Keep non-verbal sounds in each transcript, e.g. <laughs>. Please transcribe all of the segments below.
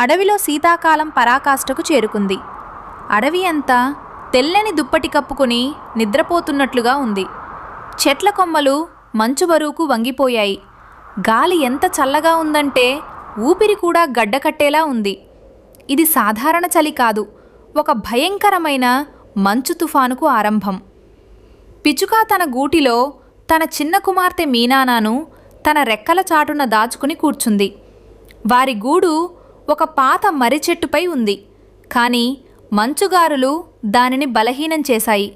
అడవిలో శీతాకాలం పరాకాష్ఠకు చేరుకుంది. అడవి అంతా తెల్లని దుప్పటి కప్పుకుని నిద్రపోతున్నట్లుగా ఉంది. చెట్ల కొమ్మలు మంచు బరువుకు వంగిపోయాయి. గాలి ఎంత చల్లగా ఉందంటే ఊపిరి కూడా గడ్డకట్టేలా ఉంది. ఇది సాధారణ చలి కాదు ఒక భయంకరమైన మంచు తుఫానుకు ఆరంభం. పిచుక తన గూటిలో తన చిన్న కుమార్తె మీనానాను తన రెక్కల చాటున దాచుకుని కూర్చుంది. వారి గూడు ఒక పాత మర్రి చెట్టుపై ఉంది. కానీ మంచుగారులు దానిని బలహీనం చేశాయి.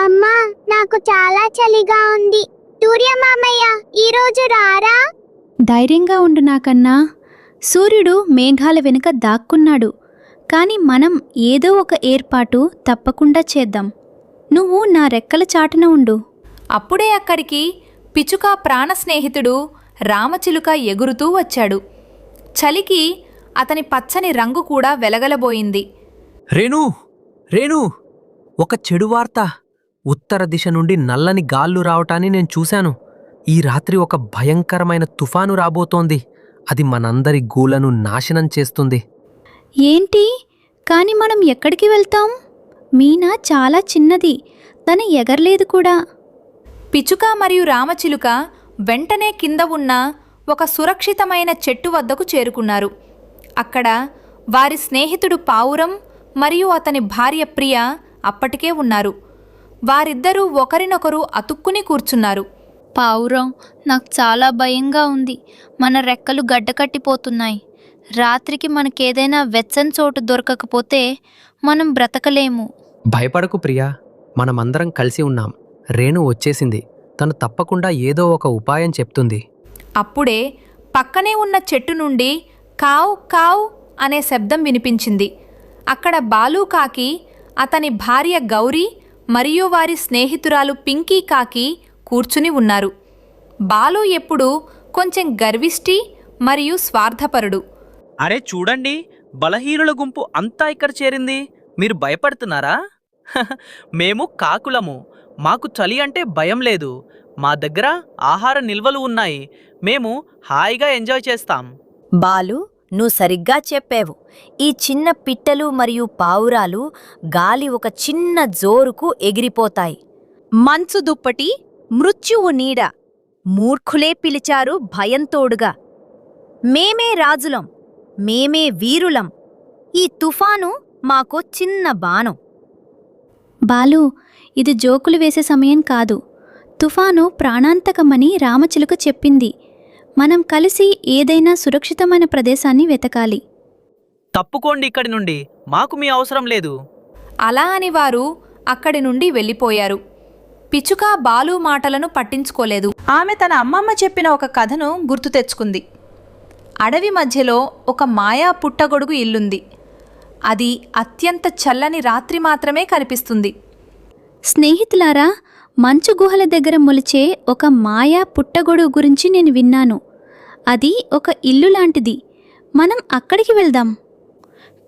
అమ్మా నాకు చాలా చలిగా ఉంది. సూర్య మామయ్య ఈరోజు రారా? ధైర్యంగా ఉండు నాకన్నా. సూర్యుడు మేఘాల వెనుక దాక్కున్నాడు. కాని మనం ఏదో ఒక ఏర్పాటు తప్పకుండా చేద్దాం. నువ్వు నా రెక్కల చాటున ఉండు. అప్పుడే అక్కడికి పిచుక ప్రాణ స్నేహితుడు రామచిలుక ఎగురుతూ వచ్చాడు. చలికి అతని పచ్చని రంగు కూడా వెలగలబోయింది. రేణు! రేణు! ఒక చెడు వార్త. ఉత్తర దిశ నుండి నల్లని గాళ్ళు రావటాన్ని నేను చూశాను. ఈ రాత్రి ఒక భయంకరమైన తుఫాను రాబోతోంది. అది మనందరి గూలను నాశనం చేస్తుంది. ఏంటి? కాని మనం ఎక్కడికి వెళ్తాం? మీనా చాలా చిన్నది. తను ఎగరలేదు కూడా. పిచుక మరియు రామచిలుక వెంటనే కింద ఉన్న ఒక సురక్షితమైన చెట్టు వద్దకు చేరుకున్నారు. అక్కడ వారి స్నేహితుడు పావురం మరియు అతని భార్య ప్రియ అప్పటికే ఉన్నారు. వారిద్దరూ ఒకరినొకరు అతుక్కుని కూర్చున్నారు. పావురం నాకు చాలా భయంగా ఉంది. మన రెక్కలు గడ్డకట్టిపోతున్నాయి. రాత్రికి మనకేదైనా వెచ్చని చోటు దొరకకపోతే మనం బ్రతకలేము. భయపడకు ప్రియా. మనమందరం కలిసి ఉన్నాం. రేణు వచ్చేసింది. తను తప్పకుండా ఏదో ఒక ఉపాయం చెప్తుంది. అప్పుడే పక్కనే ఉన్న చెట్టు నుండి కావ్ కావ్ అనే శబ్దం వినిపించింది. అక్కడ బాలు కాకి అతని భార్య గౌరీ మరియు వారి స్నేహితురాలు పింకీ కాకి కూర్చుని ఉన్నారు. బాలు ఎప్పుడు కొంచెం గర్విష్టి మరియు స్వార్థపరుడు. అరే చూడండి బలహీనుల గుంపు అంతా ఇక్కడ చేరింది. మీరు భయపడుతున్నారా? <laughs> మేము కాకులము. మాకు చలి అంటే భయం లేదు. మా దగ్గర ఆహార నిల్వలు ఉన్నాయి. మేము హాయిగా ఎంజాయ్ చేస్తాం. బాలు నువ్వు సరిగ్గా చెప్పావు. ఈ చిన్న పిట్టలు మరియు పావురాలు గాలి ఒక చిన్న జోరుకు ఎగిరిపోతాయి. మంచు దుప్పటి మృత్యువు నీడ. మూర్ఖులే పిలిచారు భయంతోడుగా. మేమే రాజులం మేమే వీరులం. ఈ తుఫాను మాకో చిన్న బాణం. బాలు ఇది జోకులు వేసే సమయం కాదు. తుఫాను ప్రాణాంతకమని రామచిలుక చెప్పింది. మనం కలిసి ఏదైనా సురక్షితమైన ప్రదేశాన్ని వెతకాలి. తప్పుకోండి ఇక్కడి నుండి. మాకు మీ అవసరం లేదు. అలా అని వారు అక్కడి నుండి వెళ్ళిపోయారు. పిచుక బాలు మాటలను పట్టించుకోలేదు. ఆమె తన అమ్మమ్మ చెప్పిన ఒక కథను గుర్తు తెచ్చుకుంది. అడవి మధ్యలో ఒక మాయా పుట్టగొడుగు ఇల్లుంది. అది అత్యంత చల్లని రాత్రి మాత్రమే కనిపిస్తుంది. స్నేహితులారా మంచు గుహల దగ్గర మొలిచే ఒక మాయా పుట్టగొడుగు గురించి నేను విన్నాను. అది ఒక ఇల్లు లాంటిది. మనం అక్కడికి వెళ్దాం.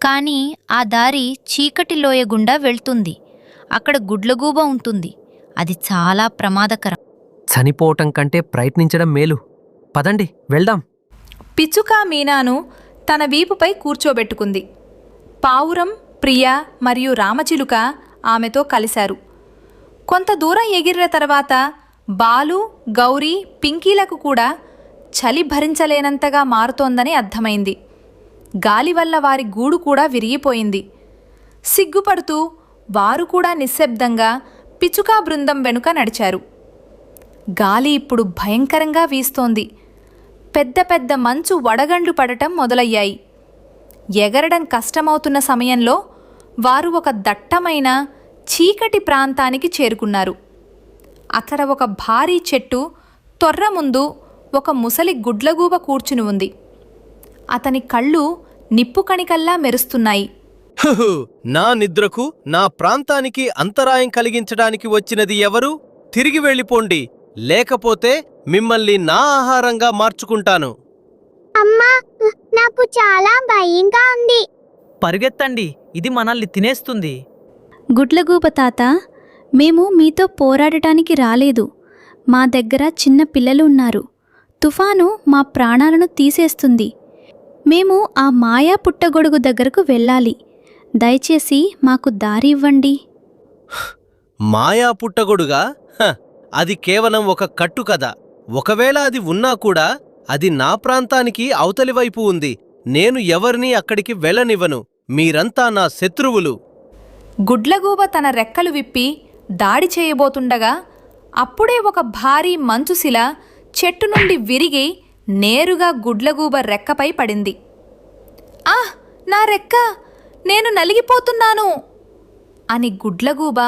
కానీ ఆ దారి చీకటి లోయ గుండా వెళ్తుంది. అక్కడ గుడ్లగూబ ఉంటుంది. అది చాలా ప్రమాదకరం. చనిపోవటం కంటే ప్రయత్నించడం మేలు. పదండి వెళ్దాం. పిచ్చుక మీనాను తన వీపుపై కూర్చోబెట్టుకుంది. పావురం ప్రియ మరియు రామచిలుక ఆమెతో కలిశారు. కొంత దూరం ఎగిరిన తర్వాత బాలు గౌరీ పింకీలకు కూడా చలి భరించలేనంతగా మారుతోందని అర్థమైంది. గాలి వల్ల వారి గూడు కూడా విరిగిపోయింది. సిగ్గుపడుతూ వారు కూడా నిశ్శబ్దంగా పిచుకా బృందం వెనుక నడిచారు. గాలి ఇప్పుడు భయంకరంగా వీస్తోంది. పెద్ద పెద్ద మంచు వడగండ్లు పడటం మొదలయ్యాయి. ఎగరడం కష్టమవుతున్న సమయంలో వారు ఒక దట్టమైన చీకటి ప్రాంతానికి చేరుకున్నారు. అక్కడ ఒక భారీ చెట్టు తొర్ర ముందు ఒక ముసలి గుడ్లగూబ కూర్చుని ఉంది. అతని కళ్ళు నిప్పు కణికల్లా మెరుస్తున్నాయి. హుహు, నా నిద్రకు నా ప్రాంతానికి అంతరాయం కలిగించడానికి వచ్చినది ఎవరు? తిరిగి వెళ్ళిపోండి. లేకపోతే మిమ్మల్ని నా ఆహారంగా మార్చుకుంటాను. అమ్మా నాకు చాలా భయంగా ఉంది. పరిగెత్తండి ఇది మనల్ని తినేస్తుంది. గుడ్లగూబ తాత మేము మీతో పోరాడటానికి రాలేదు. మా దగ్గర చిన్న పిల్లలు ఉన్నారు. తుఫాను మా ప్రాణాలను తీసేస్తుంది. మేము ఆ మాయా పుట్టగొడుగు దగ్గరకు వెళ్ళాలి. దయచేసి మాకు దారి ఇవ్వండి. మాయా పుట్టగొడుగా? హ, అది కేవలం ఒక కట్టు కథ. ఒకవేళ అది ఉన్నా కూడా అది నా ప్రాంతానికి అవతలి వైపు ఉంది. నేను ఎవరినీ అక్కడికి వెళ్ళనివ్వను. మీరంతా నా శత్రువులు. గుడ్లగూబ తన రెక్కలు విప్పి దాడి చేయబోతుండగా అప్పుడే ఒక భారీ మంచుశిల చెట్టు నుండి విరిగి నేరుగా గుడ్లగూబ రెక్కపై పడింది. ఆహ్ నా రెక్క! నేను నలిగిపోతున్నాను! అని గుడ్లగూబ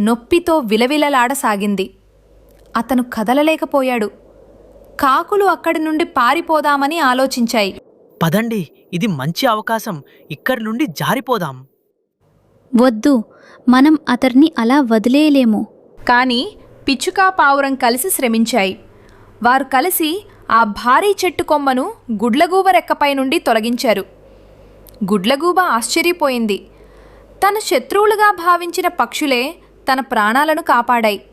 నొప్పితో విలవిలలాడసాగింది. అతను కదలలేకపోయాడు. కాకులు అక్కడి నుండి పారిపోదామని ఆలోచించాయి. పదండి ఇది మంచి అవకాశం. ఇక్కడి నుండి జారిపోదాం. వద్దు మనం అతన్ని అలా వదిలేయలేము. కానీ పిచ్చుకా పావురం కలిసి శ్రమించాయి. వారు కలిసి ఆ భారీ చెట్టు కొమ్మను గుడ్లగూబ రెక్కపై నుండి తొలగించారు. గుడ్లగూబ ఆశ్చర్యపోయింది. తన శత్రువులుగా భావించిన పక్షులే తన ప్రాణాలను కాపాడాయి.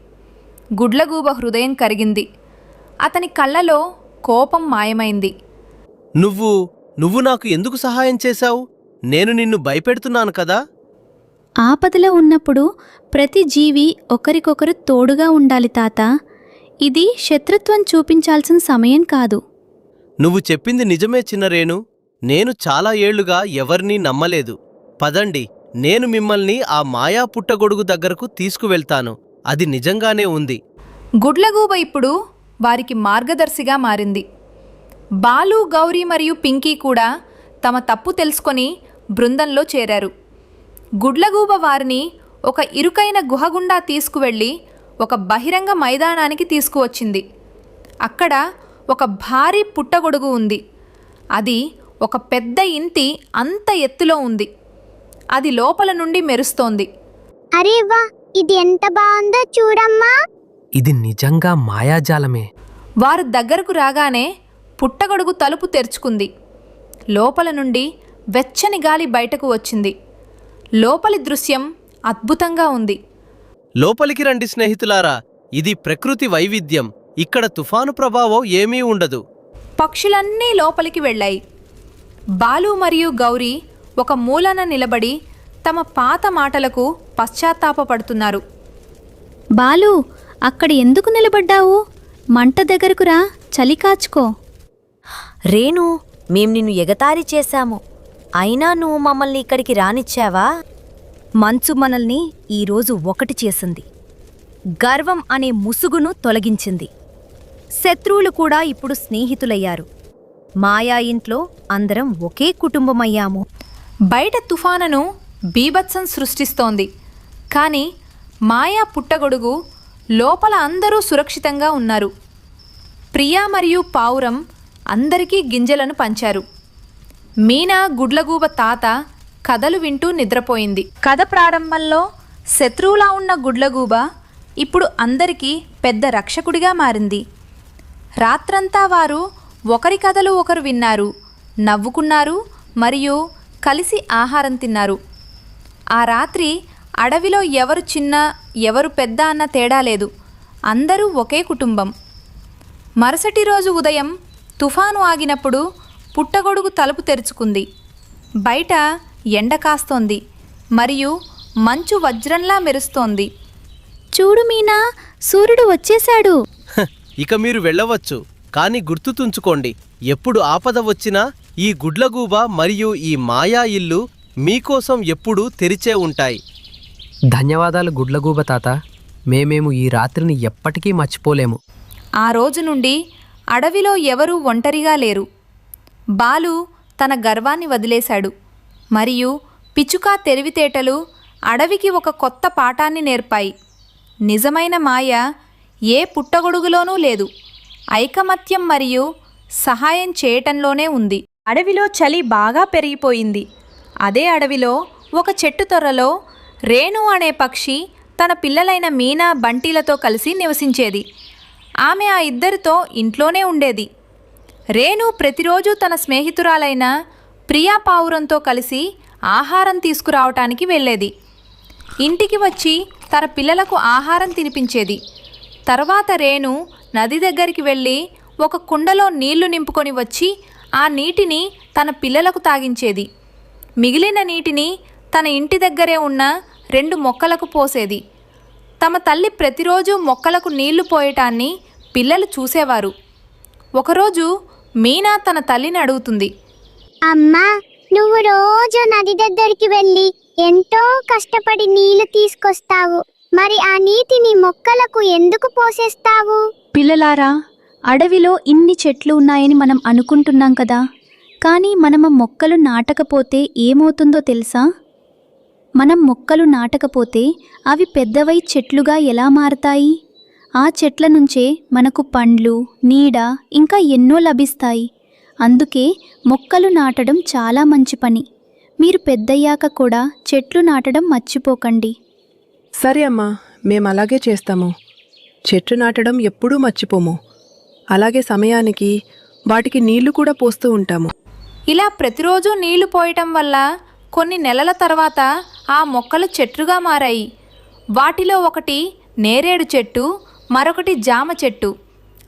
గుడ్లగూబ హృదయం కరిగింది. అతని కళ్ళలో కోపం మాయమైంది. నువ్వు నువ్వు నాకు ఎందుకు సహాయం చేశావు? నేను నిన్ను భయపెడుతున్నాను కదా? ఆపదలో ఉన్నప్పుడు ప్రతి జీవి ఒకరికొకరు తోడుగా ఉండాలి తాత. ఇది శత్రుత్వం చూపించాల్సిన సమయం కాదు. నువ్వు చెప్పింది నిజమే చిన్నరేను నేను చాలా ఏళ్ళుగా ఎవరినీ నమ్మలేదు. పదండి నేను మిమ్మల్ని ఆ మాయా పుట్టగొడుగు దగ్గరకు తీసుకువెళ్తాను. అది నిజంగానే ఉంది. గుడ్లగూబ ఇప్పుడు వారికి మార్గదర్శిగా మారింది. బాలు గౌరీ మరియు పింకీ కూడా తమ తప్పు తెలుసుకొని బృందంలో చేరారు. గుడ్లగూబ వారిని ఒక ఇరుకైన గుహ గుండా తీసుకువెళ్ళి ఒక బహిరంగ మైదానానికి తీసుకువచ్చింది. అక్కడ ఒక భారీ పుట్టగొడుగు ఉంది. అది ఒక పెద్ద ఇంటి అంత ఎత్తులో ఉంది. అది లోపల నుండి మెరుస్తోంది. అరే వా ఇది ఎంత బాగుందో చూడమ్మా. ఇది నిజంగా మాయాజాలమే. వారు దగ్గరకు రాగానే పుట్టగొడుగు తలుపు తెరుచుకుంది. లోపల నుండి వెచ్చని గాలి బయటకు వచ్చింది. లోపలి దృశ్యం అద్భుతంగా ఉంది. లోపలికి రండి స్నేహితులారా ఇది ప్రకృతి వైవిధ్యం. ఇక్కడ తుఫాను ప్రభావం ఏమీ ఉండదు. పక్షులన్నీ లోపలికి వెళ్ళాయి. బాలు మరియు గౌరీ ఒక మూలన నిలబడి తమ పాత మాటలకు పశ్చాత్తాపపడుతున్నారు. బాలు అక్కడ ఎందుకు నిలబడ్డావు? మంట దగ్గరకు రా చలి కాచుకో. రేణు మేం నిన్ను ఎగతాళి చేశాము. అయినా నువ్వు మమ్మల్ని ఇక్కడికి రానిచ్చావా? మంచు మనల్ని ఈరోజు ఒకటి చేసింది. గర్వం అనే ముసుగును తొలగించింది. శత్రువులు కూడా ఇప్పుడు స్నేహితులయ్యారు. మాయా ఇంట్లో అందరం ఒకే కుటుంబమయ్యాము. బయట తుఫానును బీభత్సం సృష్టిస్తోంది. కానీ మాయా పుట్టగొడుగు లోపల అందరూ సురక్షితంగా ఉన్నారు. ప్రియా మరియు పావురం అందరికీ గింజలను పంచారు. మీనా గుడ్లగూబ తాత కథలు వింటూ నిద్రపోయింది. కథ ప్రారంభంలో శత్రువులా ఉన్న గుడ్లగూబ ఇప్పుడు అందరికీ పెద్ద రక్షకుడిగా మారింది. రాత్రంతా వారు ఒకరి కథలు ఒకరు విన్నారు నవ్వుకున్నారు మరియు కలిసి ఆహారం తిన్నారు. ఆ రాత్రి అడవిలో ఎవరు చిన్న ఎవరు పెద్ద అన్న తేడా లేదు. అందరూ ఒకే కుటుంబం. మరుసటి రోజు ఉదయం తుఫాను ఆగినప్పుడు పుట్టగొడుగు తలుపు తెరుచుకుంది. బయట ఎండ కాస్తోంది. మరియు మంచు వజ్రంలా మెరుస్తోంది. చూడు మీనా సూర్యుడు వచ్చేశాడు. ఇక మీరు వెళ్ళవచ్చు. కాని గుర్తుతుంచుకోండి ఎప్పుడు ఆపద వచ్చినా ఈ గుడ్లగూబ మరియు ఈ మాయా ఇల్లు మీకోసం ఎప్పుడూ తెరిచే ఉంటాయి. ధన్యవాదాలు గుడ్లగూబ తాత. మేమేము ఈ రాత్రిని ఎప్పటికీ మర్చిపోలేము. ఆ రోజు నుండి అడవిలో ఎవరూ ఒంటరిగా లేరు. బాలు తన గర్వాన్ని వదిలేశాడు. మరియు పిచుక తెలివితేటలు అడవికి ఒక కొత్త పాఠాన్ని నేర్పాయి. నిజమైన మాయ ఏ పుట్టగొడుగులోనూ లేదు. ఐకమత్యం మరియు సహాయం చేయటంలోనే ఉంది. అడవిలో చలి బాగా పెరిగిపోయింది. అదే అడవిలో ఒక చెట్టు తొర్రలో రేణు అనే పక్షి తన పిల్లలైన మీనా బంటీలతో కలిసి నివసించేది. ఆమె ఆ ఇద్దరితో ఇంట్లోనే ఉండేది. రేణు ప్రతిరోజు తన స్నేహితురాలైన ప్రియా పావురంతో కలిసి ఆహారం తీసుకురావటానికి వెళ్ళేది. ఇంటికి వచ్చి తన పిల్లలకు ఆహారం తినిపించేది. తర్వాత రేణు నది దగ్గరికి వెళ్ళి ఒక కుండలో నీళ్ళు నింపుకొని వచ్చి ఆ నీటిని తన పిల్లలకు తాగించేది. మిగిలిన నీటిని తన ఇంటి దగ్గరే ఉన్న రెండు మొక్కలకు పోసేది. తమ తల్లి ప్రతిరోజు మొక్కలకు నీళ్ళు పోయటాన్ని పిల్లలు చూసేవారు. ఒకరోజు మీనా తన తల్లిని అడుగుతుంది. అమ్మా నువ్వు రోజు నది దగ్గరికి వెళ్ళి ఎంతో కష్టపడి నీళ్ళు తీసుకొస్తావు. మరి ఆ నీటిని మొక్కలకు ఎందుకు పోసేస్తావు? పిల్లలారా అడవిలో ఇన్ని చెట్లు ఉన్నాయని మనం అనుకుంటున్నాం కదా. కానీ మనం మొక్కలు నాటకపోతే ఏమవుతుందో తెలుసా? మనం మొక్కలు నాటకపోతే అవి పెద్దవై చెట్లుగా ఎలా మారతాయి? ఆ చెట్ల నుంచే మనకు పండ్లు నీడ ఇంకా ఎన్నో లభిస్తాయి. అందుకే మొక్కలు నాటడం చాలా మంచి పని. మీరు పెద్దయ్యాక కూడా చెట్లు నాటడం మర్చిపోకండి. సరే అమ్మా మేము అలాగే చేస్తాము. చెట్లు నాటడం ఎప్పుడూ మర్చిపోము. అలాగే సమయానికి వాటికి నీళ్ళు కూడా పోస్తూ ఉంటాము. ఇలా ప్రతిరోజు నీళ్ళు పోయటం వల్ల కొన్ని నెలల తర్వాత ఆ మొక్కలు చెట్లుగా మారాయి. వాటిలో ఒకటి నేరేడు చెట్టు మరొకటి జామ చెట్టు.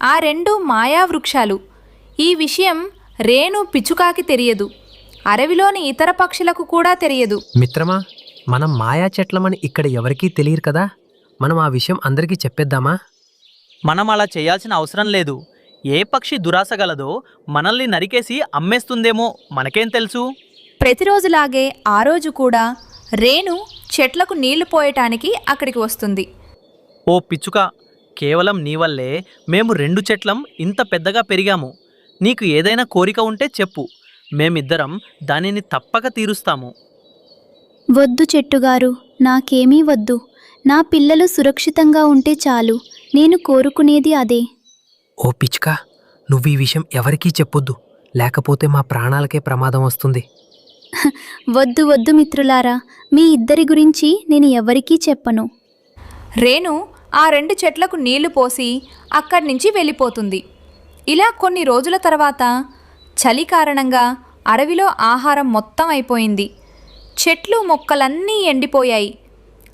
ఆ రెండు మాయా వృక్షాలు ఈ విషయం రేణు పిచ్చుకాకి తెలియదు. అడవిలోని ఇతర పక్షులకు కూడా తెలియదు. మిత్రమా మనం మాయా చెట్లమని ఇక్కడ ఎవరికీ తెలియరు కదా? మనం ఆ విషయం అందరికీ చెప్పేద్దామా? మనం అలా చేయాల్సిన అవసరం లేదు. ఏ పక్షి దురాశ గలదో మనల్ని నరికేసి అమ్మేస్తుందేమో మనకేం తెలుసు? ప్రతిరోజులాగే ఆ రోజు కూడా రేణు చెట్లకు నీళ్ళు పోయటానికి అక్కడికి వస్తుంది. ఓ పిచ్చుక కేవలం నీ వల్లే మేము రెండు చెట్లం ఇంత పెద్దగా పెరిగాము. నీకు ఏదైనా కోరిక ఉంటే చెప్పు. మేమిద్దరం దానిని తప్పక తీరుస్తాము. వద్దు చెట్టుగారు నాకేమీ వద్దు. నా పిల్లలు సురక్షితంగా ఉంటే చాలు. నేను కోరుకునేది అదే. ఓ పిచ్చుక నువ్వు ఈ విషయం ఎవరికీ చెప్పొద్దు. లేకపోతే మా ప్రాణాలకే ప్రమాదం వస్తుంది. <laughs> వద్దు వద్దు మిత్రులారా. మీ ఇద్దరి గురించి నేను ఎవరికీ చెప్పను. రేణు ఆ రెండు చెట్లకు నీళ్ళు పోసి అక్కడి నుంచి వెళ్ళిపోతుంది. ఇలా కొన్ని రోజుల తర్వాత చలి కారణంగా అడవిలో ఆహారం మొత్తం అయిపోయింది. చెట్లు మొక్కలన్నీ ఎండిపోయాయి.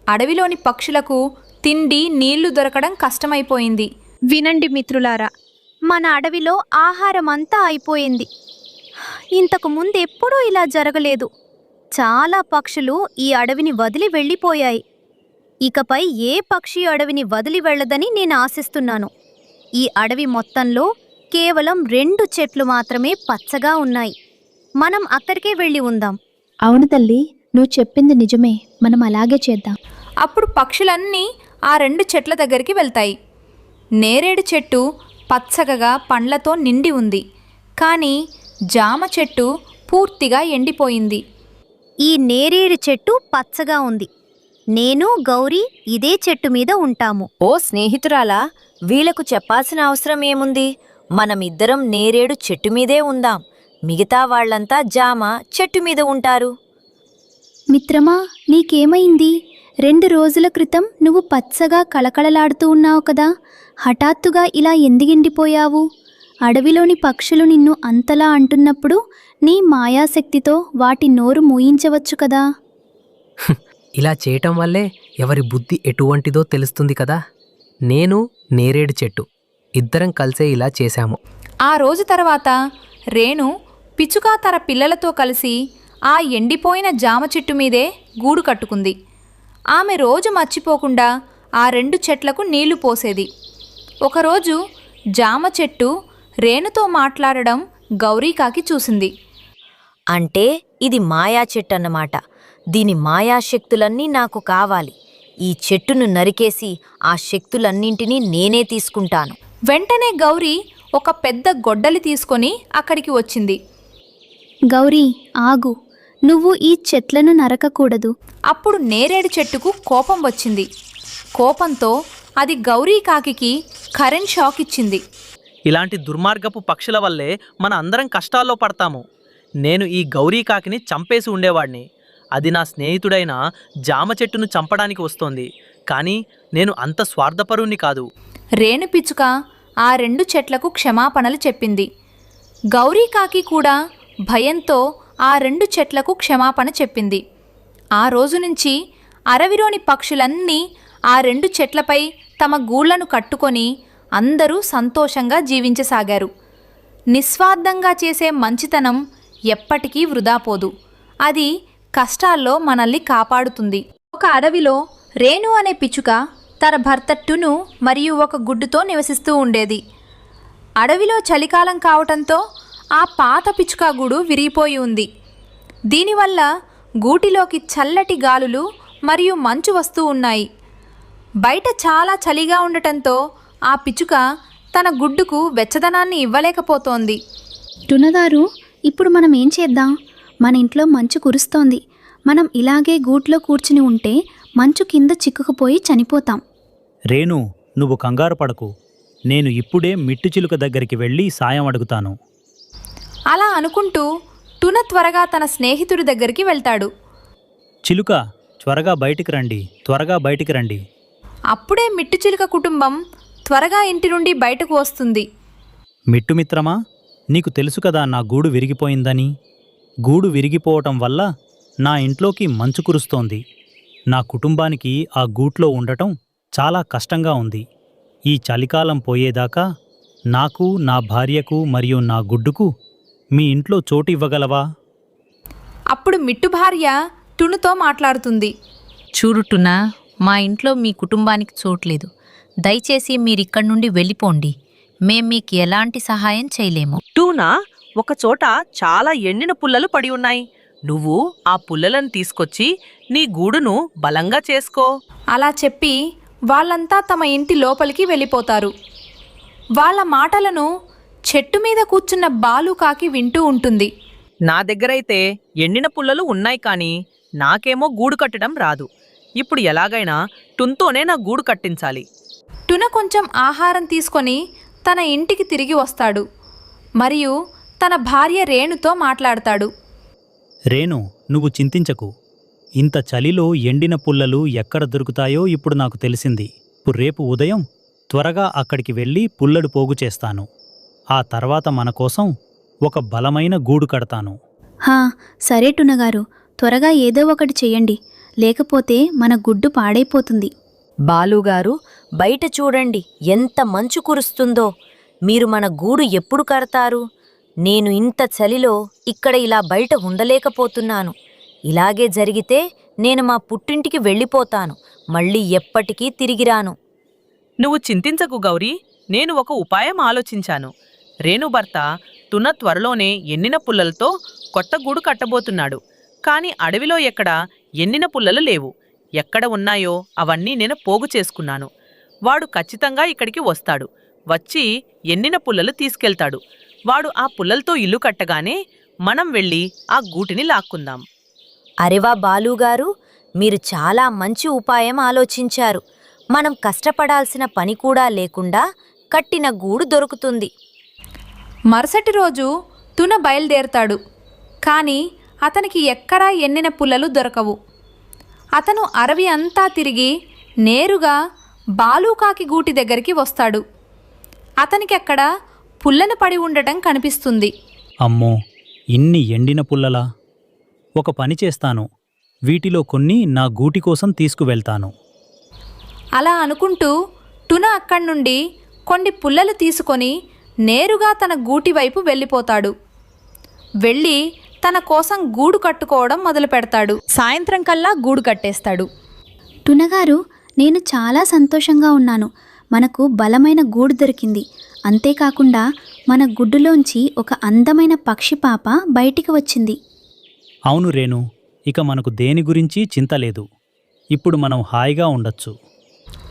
అడవిలోని పక్షులకు తిండి నీళ్ళు దొరకడం కష్టమైపోయింది. వినండి మిత్రులారా మన అడవిలో ఆహారం అంతా అయిపోయింది. ఇంతకు ముందు ఎప్పుడూ ఇలా జరగలేదు. చాలా పక్షులు ఈ అడవిని వదిలి వెళ్ళిపోయాయి. ఇకపై ఏ పక్షి అడవిని వదిలి వెళ్ళదని నేను ఆశిస్తున్నాను. ఈ అడవి మొత్తంలో కేవలం రెండు చెట్లు మాత్రమే పచ్చగా ఉన్నాయి. మనం అక్కడికే వెళ్ళి ఉందాం. అవును తల్లి నువ్వు చెప్పింది నిజమే. మనం అలాగే చేద్దాం. అప్పుడు పక్షులన్నీ ఆ రెండు చెట్ల దగ్గరికి వెళ్తాయి. నేరేడు చెట్టు పచ్చగగా పండ్లతో నిండి ఉంది. కానీ జామ చెట్టు పూర్తిగా ఎండిపోయింది. ఈ నేరేడు చెట్టు పచ్చగా ఉంది. నేను గౌరీ ఇదే చెట్టు మీద ఉంటాము. ఓ స్నేహితురాలా వీళ్ళకు చెప్పాల్సిన అవసరం ఏముంది? మనమిద్దరం నేరేడు చెట్టు మీదే ఉందాం. మిగతా వాళ్ళంతా జామ చెట్టు మీద ఉంటారు. మిత్రమా నీకేమైంది? రెండు రోజుల క్రితం నువ్వు పచ్చగా కళకళలాడుతూ ఉన్నావు కదా. హఠాత్తుగా ఇలా ఎందుగిండిపోయావు అడవిలోని పక్షులు నిన్ను అంతలా అంటున్నప్పుడు నీ మాయాశక్తితో వాటి నోరు మూయించవచ్చు కదా. <laughs> ఇలా చేయటం వల్లే ఎవరి బుద్ధి ఎటువంటిదో తెలుస్తుంది కదా. నేను నేరేడు చెట్టు. ఇద్దరం కలిసే ఇలా చేశాము. ఆ రోజు తర్వాత రేణు పిచ్చుక తన పిల్లలతో కలిసి ఆ ఎండిపోయిన జామ చెట్టు మీదే గూడు కట్టుకుంది. ఆమె రోజు మర్చిపోకుండా ఆ రెండు చెట్లకు నీళ్ళు పోసేది. ఒకరోజు జామ చెట్టు రేణుతో మాట్లాడడం గౌరీకాకి చూసింది. అంటే ఇది మాయా చెట్టు అన్నమాట దీని మాయా శక్తులన్నీ నాకు కావాలి. ఈ చెట్టును నరికేసి ఆ శక్తులన్నింటినీ నేనే తీసుకుంటాను. వెంటనే గౌరీ ఒక పెద్ద గొడ్డలి తీసుకొని అక్కడికి వచ్చింది. గౌరీ ఆగు. నువ్వు ఈ చెట్లను నరకకూడదు. అప్పుడు నేరేడు చెట్టుకు కోపం వచ్చింది. కోపంతో అది గౌరీ కాకికి కరెంట్ షాక్ ఇచ్చింది. ఇలాంటి దుర్మార్గపు పక్షుల వల్లే మన అందరం కష్టాల్లో పడతాము. నేను ఈ గౌరీ కాకిని చంపేసి ఉండేవాడిని. అది నా స్నేహితుడైన జామ చెట్టును చంపడానికి వస్తోంది. కానీ నేను అంత స్వార్థపరుణ్ణి కాదు. రేణు పిచ్చుక ఆ రెండు చెట్లకు క్షమాపణలు చెప్పింది. గౌరీకాకి కూడా భయంతో ఆ రెండు చెట్లకు క్షమాపణ చెప్పింది. ఆ రోజు నుంచి అరవిలోని పక్షులన్నీ ఆ రెండు చెట్లపై తమ గూళ్ళను కట్టుకొని అందరూ సంతోషంగా జీవించసాగారు. నిస్వార్థంగా చేసే మంచితనం ఎప్పటికీ వృధా పోదు. అది కష్టాల్లో మనల్ని కాపాడుతుంది. ఒక అడవిలో రేణు అనే పిచ్చుక తన భర్త టును మరియు ఒక గుడ్డుతో నివసిస్తూ ఉండేది. అడవిలో చలికాలం కావటంతో ఆ పాత పిచ్చుక గూడు విరిగిపోయి ఉంది. దీనివల్ల గూటిలోకి చల్లటి గాలులు మరియు మంచు వస్తూ ఉన్నాయి. బయట చాలా చలిగా ఉండటంతో ఆ పిచ్చుక తన గుడ్డుకు వెచ్చదనాన్ని ఇవ్వలేకపోతోంది. టునగారు ఇప్పుడు మనం ఏం చేద్దాం? మన ఇంట్లో మంచు కురుస్తోంది. మనం ఇలాగే గూట్లో కూర్చుని ఉంటే మంచు కింద చిక్కుకుపోయి చనిపోతాం. రేణు నువ్వు కంగారు పడకు. నేను ఇప్పుడే మిట్టు చిలుక దగ్గరికి వెళ్ళి సాయం అడుగుతాను. అలా అనుకుంటూ టున త్వరగా తన స్నేహితుడి దగ్గరికి వెళ్తాడు. చిలుక త్వరగా బయటికి రండి త్వరగా బయటికి రండి. అప్పుడే మిట్టుచిలుక కుటుంబం త్వరగా ఇంటి నుండి బయటకు వస్తుంది. మిట్టుమిత్రమా నీకు తెలుసు కదా నా గూడు విరిగిపోయిందని? గూడు విరిగిపోవటం వల్ల నా ఇంట్లోకి మంచు కురుస్తోంది. నా కుటుంబానికి ఆ గూట్లో ఉండటం చాలా కష్టంగా ఉంది. ఈ చలికాలం పోయేదాకా నాకు నా భార్యకు మరియు నా గుడ్డుకు మీ ఇంట్లో చోటు ఇవ్వగలవా? అప్పుడు మిట్టు భార్య టునుతో మాట్లాడుతుంది. చూడుటున్నా మా ఇంట్లో మీ కుటుంబానికి చోట్లేదు దయచేసి మీరిక్కడి నుండి వెళ్ళిపోండి. మేం మీకు ఎలాంటి సహాయం చేయలేము. టూనా ఒకచోట చాలా ఎండిన పుల్లలు పడి ఉన్నాయి. నువ్వు ఆ పుల్లలను తీసుకొచ్చి నీ గూడును బలంగా చేసుకో. అలా చెప్పి వాళ్ళంతా తమ ఇంటి లోపలికి వెళ్ళిపోతారు. వాళ్ళ మాటలను చెట్టు మీద కూర్చున్న బాలుకాకి వింటూ ఉంటుంది. నా దగ్గరైతే ఎండిన పుల్లలు ఉన్నాయి కానీ నాకేమో గూడు కట్టడం రాదు. ఇప్పుడు ఎలాగైనా టుంతోనే నా గూడు కట్టించాలి. టున కొంచెం ఆహారం తీసుకొని తన ఇంటికి తిరిగి వస్తాడు. మరియు తన భార్య రేణుతో మాట్లాడతాడు. రేణు నువ్వు చింతించకు. ఇంత చలిలో ఎండిన పుల్లలు ఎక్కడ దొరుకుతాయో ఇప్పుడు నాకు తెలిసింది. ఇప్పుడు రేపు ఉదయం త్వరగా అక్కడికి వెళ్ళి పుల్లడు పోగు చేస్తాను. ఆ తర్వాత మన కోసం ఒక బలమైన గూడు కడతాను. హా సరే టునగారు త్వరగా ఏదో ఒకటి చెయ్యండి. లేకపోతే మన గుడ్డు పాడైపోతుంది. బాలుగారు బయట చూడండి ఎంత మంచు కురుస్తుందో. మీరు మన గూడు ఎప్పుడు కడతారు? నేను ఇంత చలిలో ఇక్కడ ఇలా బయట ఉండలేకపోతున్నాను. ఇలాగే జరిగితే నేను మా పుట్టింటికి వెళ్ళిపోతాను. మళ్ళీ ఎప్పటికీ తిరిగిరాను నువ్వు చింతించకు గౌరీ. నేను ఒక ఉపాయం ఆలోచించాను. రేణు భర్త తున త్వరలోనే ఎన్నిన పుల్లలతో కొత్త గూడు కట్టబోతున్నాడు. కాని అడవిలో ఎక్కడ ఎన్నిన పుల్లలు లేవు. ఎక్కడ ఉన్నాయో అవన్నీ నేను పోగు చేసుకున్నాను. వాడు ఖచ్చితంగా ఇక్కడికి వస్తాడు. వచ్చి ఎండిన పుల్లలు తీసుకెళ్తాడు. వాడు ఆ పుల్లలతో ఇల్లు కట్టగానే మనం వెళ్ళి ఆ గూటిని లాక్కుందాం. అరెవా బాలుగారు మీరు చాలా మంచి ఉపాయం ఆలోచించారు. మనం కష్టపడాల్సిన పని కూడా లేకుండా కట్టిన గూడు దొరుకుతుంది. మరుసటి రోజు తున బయలుదేరతాడు. కానీ అతనికి ఎక్కడా ఎన్నిన పుల్లలు దొరకవు. అతను అరవి అంతా తిరిగి నేరుగా బాలూకాకి గూటి దగ్గరికి వస్తాడు. అతనికి అక్కడ పుల్లను పడి ఉండటం కనిపిస్తుంది. అమ్మో ఇన్ని ఎండిన పుల్లలా? ఒక పని చేస్తాను. వీటిలో కొన్ని నా గూటి కోసం తీసుకువెళ్తాను. అలా అనుకుంటూ టున అక్కడి నుండి కొన్ని పుల్లలు తీసుకొని నేరుగా తన గూటి వైపు వెళ్ళిపోతాడు. వెళ్ళి తన కోసం గూడు కట్టుకోవడం మొదలు పెడతాడు సాయంత్రం కల్లా గూడు కట్టేస్తాడు. టునగారు నేను చాలా సంతోషంగా ఉన్నాను. మనకు బలమైన గూడు దొరికింది. అంతేకాకుండా మన గుడ్డులోంచి ఒక అందమైన పక్షి పాప బయటికి వచ్చింది. అవును రేణు ఇక మనకు దేని గురించి చింత లేదు. ఇప్పుడు మనం హాయిగా ఉండొచ్చు.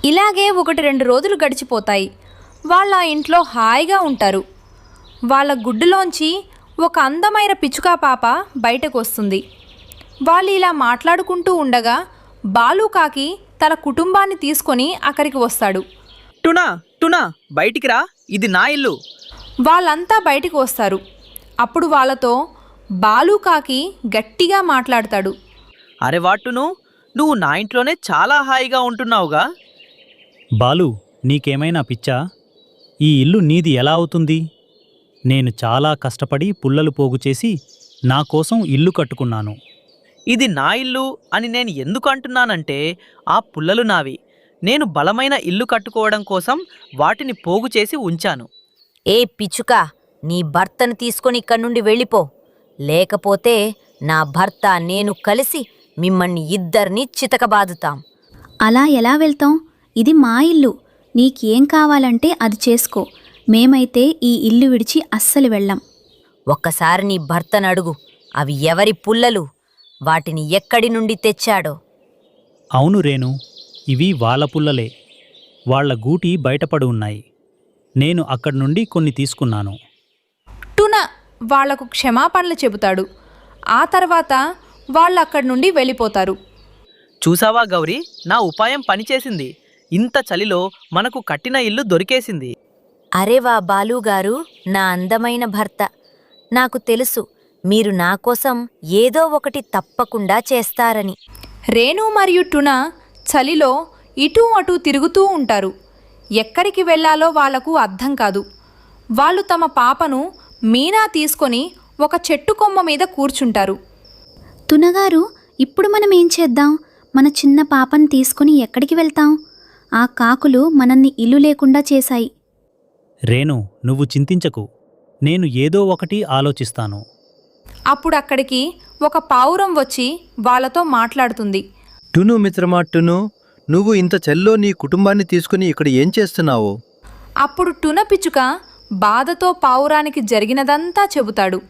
ఇలాగే ఒకటి రెండు రోజులు గడిచిపోతాయి. వాళ్ళ ఆ ఇంట్లో హాయిగా ఉంటారు. వాళ్ళ గుడ్డులోంచి ఒక అందమైన పిచ్చుకా పాప బయటకు వస్తుంది వాళ్ళు ఇలా మాట్లాడుకుంటూ ఉండగా బాలుకాకి తన కుటుంబాన్ని తీసుకొని అక్కడికి వస్తాడు. టునా టునా బయటికి రా ఇది నా ఇల్లు. వాళ్ళంతా బయటికి వస్తారు. అప్పుడు వాళ్ళతో బాలుకాకి గట్టిగా మాట్లాడతాడు. అరే వాటును నువ్వు నా ఇంట్లోనే చాలా హాయిగా ఉంటున్నావుగా. బాలు నీకేమైనా పిచ్చా? ఈ ఇల్లు నీది ఎలా అవుతుంది? నేను చాలా కష్టపడి పుల్లలు పోగు చేసి నా కోసం ఇల్లు కట్టుకున్నాను. ఇది నా ఇల్లు అని నేను ఎందుకు అంటున్నానంటే ఆ పుల్లలు నావి. నేను బలమైన ఇల్లు కట్టుకోవడం కోసం వాటిని పోగు చేసి ఉంచాను. ఏ పిచ్చుక నీ భర్తను తీసుకొని ఇక్కడి నుండి వెళ్ళిపో. లేకపోతే నా భర్త నేను కలిసి మిమ్మల్ని ఇద్దరిని చితకబాదుతాం. అలా ఎలా వెళ్తాం? ఇది మా ఇల్లు. నీకేం కావాలంటే అది చేసుకో. మేమైతే ఈ ఇల్లు విడిచి అస్సలు వెళ్ళం. ఒక్కసారి నీ భర్తను అడుగు. అవి ఎవరి పుల్లలు? వాటిని ఎక్కడి నుండి తెచ్చాడో? అవును రేణు ఇవి వాళ్ళ పుల్లలే. వాళ్ళ గూటి బయటపడి ఉన్నాయి. నేను అక్కడి నుండి కొన్ని తీసుకున్నాను. టున వాళ్ళకు క్షమాపణలు చెబుతాడు. ఆ తర్వాత వాళ్ళు అక్కడి నుండి వెళ్ళిపోతారు. చూసావా గౌరీ? నా ఉపాయం పనిచేసింది. ఇంత చలిలో మనకు కట్టిన ఇల్లు దొరికేసింది. అరే వా బాలుగారు నా అందమైన భర్త. నాకు తెలుసు మీరు నా కోసం ఏదో ఒకటి తప్పకుండా చేస్తారని. రేణు మరియు టున చలిలో ఇటూ అటూ తిరుగుతూ ఉంటారు. ఎక్కడికి వెళ్ళాలో వాళ్ళకు అర్థం కాదు. వాళ్ళు తమ పాపను మీనా తీసుకొని ఒక చెట్టు కొమ్మ మీద కూర్చుంటారు. తునగారు ఇప్పుడు మనం ఏం చేద్దాం? మన చిన్న పాపని తీసుకుని ఎక్కడికి వెళ్తాం? ఆ కాకులు మనల్ని ఇల్లు లేకుండా చేశాయి. రేణు నువ్వు చింతించకు. నేను ఏదో ఒకటి ఆలోచిస్తాను. అప్పుడు అక్కడికి ఒక పావురం వచ్చి వాళ్ళతో మాట్లాడుతుంది. టును మిత్రమా టును నువ్వు ఇంత చెల్లో నీ కుటుంబాన్ని తీసుకుని ఇక్కడ ఏం చేస్తున్నావు? అప్పుడు టున పిచ్చుక బాధతో పావురానికి జరిగినదంతా చెబుతాడు.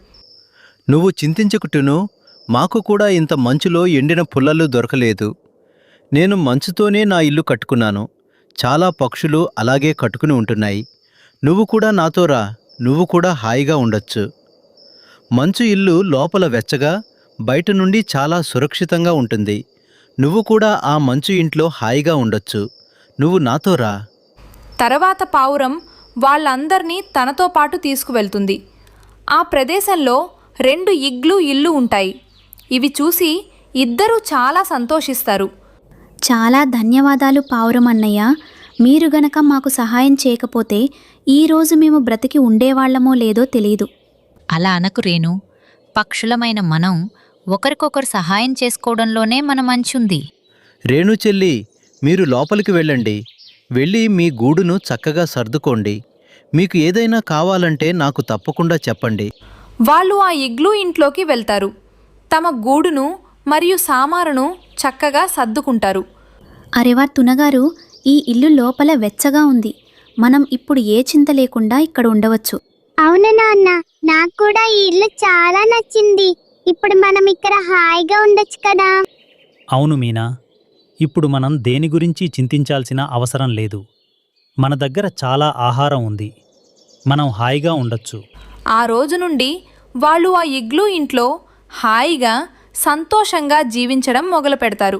నువ్వు చింతించకు టును మాకు కూడా ఇంత మంచులో ఎండిన పుల్లలు దొరకలేదు. నేను మంచుతోనే నా ఇల్లు కట్టుకున్నాను. చాలా పక్షులు అలాగే కట్టుకుని ఉంటున్నాయి. నువ్వు కూడా నాతో రా నువ్వు కూడా హాయిగా ఉండొచ్చు. మంచు ఇల్లు లోపల వెచ్చగా బయట నుండి చాలా సురక్షితంగా ఉంటుంది. నువ్వు కూడా ఆ మంచు ఇంట్లో హాయిగా ఉండొచ్చు. నువ్వు నాతో రా. తర్వాత పావురం వాళ్ళందర్నీ తనతో పాటు తీసుకువెళ్తుంది. ఆ ప్రదేశంలో రెండు ఇగ్లు ఇల్లు ఉంటాయి. ఇవి చూసి ఇద్దరూ చాలా సంతోషిస్తారు. చాలా ధన్యవాదాలు పావురం అన్నయ్య మీరు గనక మాకు సహాయం చేయకపోతే ఈరోజు మేము బ్రతికి ఉండేవాళ్ళమో లేదో తెలీదు. అలా అనకు రేణు. పక్షులమైన మనం ఒకరికొకరు సహాయం చేసుకోవడంలోనే మన మంచుంది. రేణు చెల్లి మీరు లోపలికి వెళ్ళండి. వెళ్ళి మీ గూడును చక్కగా సర్దుకోండి. మీకు ఏదైనా కావాలంటే నాకు తప్పకుండా చెప్పండి. వాళ్ళు ఆ ఇగ్లు ఇంట్లోకి వెళ్తారు. తమ గూడును మరియు సామానును చక్కగా సర్దుకుంటారు. అరెవా తునగారు ఈ ఇల్లు లోపల వెచ్చగా ఉంది. మనం ఇప్పుడు ఏ చింత లేకుండా ఇక్కడ ఉండవచ్చు. అవును నాన్న నాకు కూడా ఈ ఇల్లు చాలా నచ్చింది. ఇప్పుడు మనం ఇక్కడ హాయిగా ఉండొచ్చు కదా? అవును మీనా. ఇప్పుడు మనం దేని గురించి చింతించాల్సిన అవసరం లేదు. మన దగ్గర చాలా ఆహారం ఉంది. మనం హాయిగా ఉండొచ్చు. ఆ రోజు నుండి వాళ్ళు ఆ ఇగ్లూ ఇంట్లో హాయిగా సంతోషంగా జీవించడం మొదలు పెడతారు